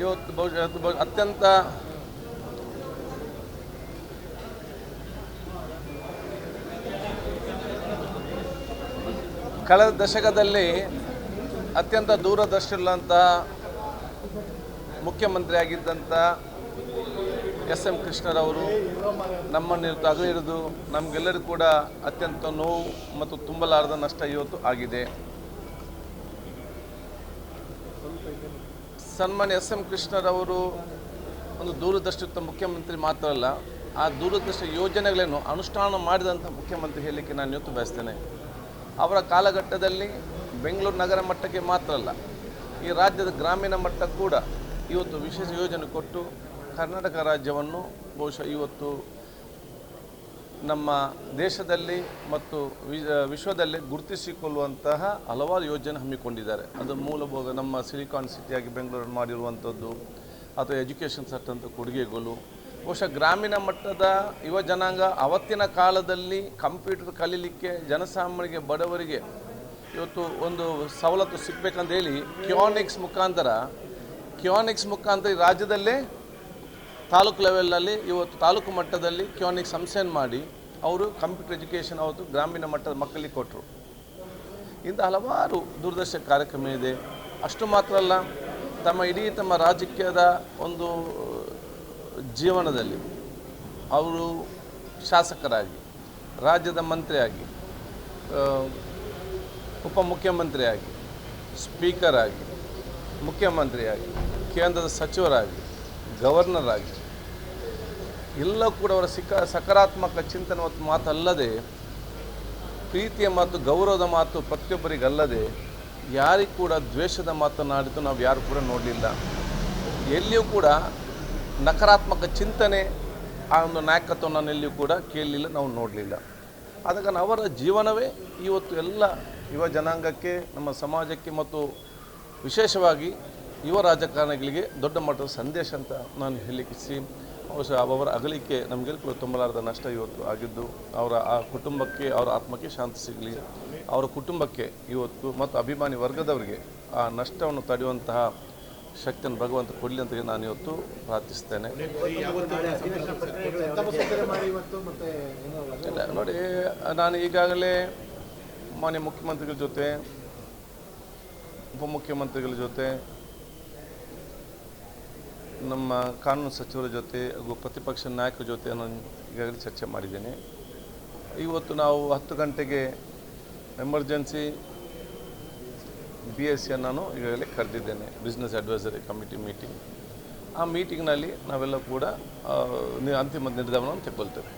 ಇವತ್ತು ಬಹುಶಃ ಅತ್ಯಂತ ಕಳೆದ ದಶಕದಲ್ಲಿ ಅತ್ಯಂತ ದೂರದರ್ಶಿಲ್ಲಂಥ ಮುಖ್ಯಮಂತ್ರಿ ಆಗಿದ್ದಂಥ ಎಸ್ ಎಂ ಕೃಷ್ಣರವರು ನಮ್ಮನ್ನು ಇವತ್ತು ಅಗಲಿರೋದು ನಮಗೆಲ್ಲರಿಗೂ ಕೂಡ ಅತ್ಯಂತ ನೋವು ಮತ್ತು ತುಂಬಲಾರದ ನಷ್ಟ ಇವತ್ತು ಆಗಿದೆ. ಸನ್ಮಾನ್ಯ ಎಸ್ ಎಂ ಕೃಷ್ಣರವರು ಒಂದು ದೂರದೃಷ್ಟಿಯುಕ್ತ ಮುಖ್ಯಮಂತ್ರಿ ಮಾತ್ರ ಅಲ್ಲ, ಆ ದೂರದೃಷ್ಟಿ ಯೋಜನೆಗಳನ್ನು ಅನುಷ್ಠಾನ ಮಾಡಿದಂಥ ಮುಖ್ಯಮಂತ್ರಿ ಹೇಳಲಿಕ್ಕೆ ನಾನು ಇವತ್ತು ಬಯಸ್ತೇನೆ. ಅವರ ಕಾಲಘಟ್ಟದಲ್ಲಿ ಬೆಂಗಳೂರು ನಗರ ಮಟ್ಟಕ್ಕೆ ಮಾತ್ರ ಅಲ್ಲ, ಈ ರಾಜ್ಯದ ಗ್ರಾಮೀಣ ಮಟ್ಟ ಕೂಡ ಇವತ್ತು ವಿಶೇಷ ಯೋಜನೆ ಕೊಟ್ಟು ಕರ್ನಾಟಕ ರಾಜ್ಯವನ್ನು ಬಹುಶಃ ಇವತ್ತು ನಮ್ಮ ದೇಶದಲ್ಲಿ ಮತ್ತು ವಿಶ್ವದಲ್ಲಿ ಗುರುತಿಸಿಕೊಳ್ಳುವಂತಹ ಹಲವಾರು ಯೋಜನೆ ಹಮ್ಮಿಕೊಂಡಿದ್ದಾರೆ. ಅದು ಮೂಲಭೂತ ನಮ್ಮ ಸಿಲಿಕಾನ್ ಸಿಟಿಯಾಗಿ ಬೆಂಗಳೂರಲ್ಲಿ ಮಾಡಿರುವಂಥದ್ದು, ಅಥವಾ ಎಜುಕೇಷನ್ ಸೆಟ್ ಅಂತ ಕೊಡುಗೆಗಳು. ಬಹುಶಃ ಗ್ರಾಮೀಣ ಮಟ್ಟದ ಯುವ ಜನಾಂಗ ಅವತ್ತಿನ ಕಾಲದಲ್ಲಿ ಕಂಪ್ಯೂಟರ್ ಕಲೀಲಿಕ್ಕೆ ಜನಸಾಮಾನ್ಯರಿಗೆ, ಬಡವರಿಗೆ ಇವತ್ತು ಒಂದು ಸವಲತ್ತು ಸಿಗಬೇಕಂತ ಹೇಳಿ ಕ್ಯಾನಿಕ್ಸ್ ಮುಖಾಂತರ ಕ್ಯಾನಿಕ್ಸ್ ಮುಖಾಂತರ ರಾಜ್ಯದಲ್ಲೇ ತಾಲೂಕು ಲೆವೆಲ್ನಲ್ಲಿ ಇವತ್ತು ತಾಲೂಕು ಮಟ್ಟದಲ್ಲಿ ಕ್ಯಾನಿಕ್ ಸಂಸ್ಥೆಯನ್ನು ಮಾಡಿ ಅವರು ಕಂಪ್ಯೂಟರ್ ಎಜುಕೇಷನ್ ಅವತ್ತು ಗ್ರಾಮೀಣ ಮಟ್ಟದ ಮಕ್ಕಳಿಗೆ ಕೊಟ್ಟರು ಇಂಥ ಹಲವಾರು ದೂರದರ್ಶನ ಕಾರ್ಯಕ್ರಮ ಇದೆ. ಅಷ್ಟು ಮಾತ್ರ ಅಲ್ಲ, ತಮ್ಮ ಇಡೀ ತಮ್ಮ ರಾಜಕೀಯದ ಒಂದು ಜೀವನದಲ್ಲಿ ಅವರು ಶಾಸಕರಾಗಿ, ರಾಜ್ಯದ ಮಂತ್ರಿಯಾಗಿ ಉಪಮುಖ್ಯಮಂತ್ರಿಯಾಗಿ ಸ್ಪೀಕರ್ ಆಗಿ, ಮುಖ್ಯಮಂತ್ರಿಯಾಗಿ, ಕೇಂದ್ರದ ಸಚಿವರಾಗಿ ಗವರ್ನರ್ ಆಗಿ. ಎಲ್ಲ ಕೂಡ ಅವರ ಸಿಕ್ಕ ಸಕಾರಾತ್ಮಕ ಚಿಂತನೆ ಮತ್ತು ಮಾತಲ್ಲದೆ, ಪ್ರೀತಿಯ ಮಾತು, ಗೌರವದ ಮಾತು ಪ್ರತಿಯೊಬ್ಬರಿಗಲ್ಲದೆ, ಯಾರಿಗೂ ಕೂಡ ದ್ವೇಷದ ಮಾತನಾಡಿದ್ದು ನಾವು ಯಾರು ಕೂಡ ನೋಡಲಿಲ್ಲ. ಎಲ್ಲಿಯೂ ಕೂಡ ನಕಾರಾತ್ಮಕ ಚಿಂತನೆ ಆ ಒಂದು ನಾಯಕತ್ವವನ್ನು ನಾನು ಎಲ್ಲಿಯೂ ಕೂಡ ಕೇಳಲಿಲ್ಲ, ನಾವು ನೋಡಲಿಲ್ಲ. ಅದಕ್ಕೆ ಅವರ ಜೀವನವೇ ಇವತ್ತು ಎಲ್ಲ ಯುವ ಜನಾಂಗಕ್ಕೆ, ನಮ್ಮ ಸಮಾಜಕ್ಕೆ ಮತ್ತು ವಿಶೇಷವಾಗಿ ಯುವ ರಾಜಕಾರಣಿಗಳಿಗೆ ದೊಡ್ಡ ಮಟ್ಟದ ಸಂದೇಶ ಅಂತ ನಾನು ಹೇಳಲಿಕ್ಕೆ ಬಹುಶಃ ಅವರ ಅಗಲಿಕೆ ನಮಗೆಲ್ಲ ತುಂಬಲಾರದ ನಷ್ಟ ಇವತ್ತು ಆಗಿದ್ದು, ಅವರ ಆ ಕುಟುಂಬಕ್ಕೆ, ಅವರ ಆತ್ಮಕ್ಕೆ ಶಾಂತಿ ಸಿಗಲಿ. ಅವರ ಕುಟುಂಬಕ್ಕೆ ಇವತ್ತು ಮತ್ತು ಅಭಿಮಾನಿ ವರ್ಗದವರಿಗೆ ಆ ನಷ್ಟವನ್ನು ತಡೆಯುವಂತಹ ಶಕ್ತಿಯನ್ನು ಭಗವಂತ ಕೊಡಲಿ ಅಂತ ನಾನು ಇವತ್ತು ಪ್ರಾರ್ಥಿಸ್ತೇನೆ. ನೋಡಿ, ನಾನು ಈಗಾಗಲೇ ಮಾನ್ಯ ಮುಖ್ಯಮಂತ್ರಿಗಳ ಜೊತೆ, ಉಪಮುಖ್ಯಮಂತ್ರಿಗಳ ಜೊತೆ ನಮ್ಮ ಕಾನೂನು ಸಚಿವರ ಜೊತೆ, ಹಾಗೂ ಪ್ರತಿಪಕ್ಷ ನಾಯಕರ ಜೊತೆ ನಾನು ಈಗಾಗಲೇ ಚರ್ಚೆ ಮಾಡಿದ್ದೇನೆ. ಇವತ್ತು ನಾವು ಹತ್ತು ಗಂಟೆಗೆ ಎಮರ್ಜೆನ್ಸಿ ಬಿ ಎಸ್ ಸಿಯನ್ನು ನಾನು ಈಗಾಗಲೇ ಕರೆದಿದ್ದೇನೆ, ಬಿಸ್ನೆಸ್ ಅಡ್ವೈಸರಿ ಕಮಿಟಿ ಮೀಟಿಂಗ್. ಆ ಮೀಟಿಂಗ್ನಲ್ಲಿ ನಾವೆಲ್ಲ ಕೂಡ ಅಂತಿಮ ನಿರ್ಧಾರವನ್ನು ತೆಗೊಳ್ತೇವೆ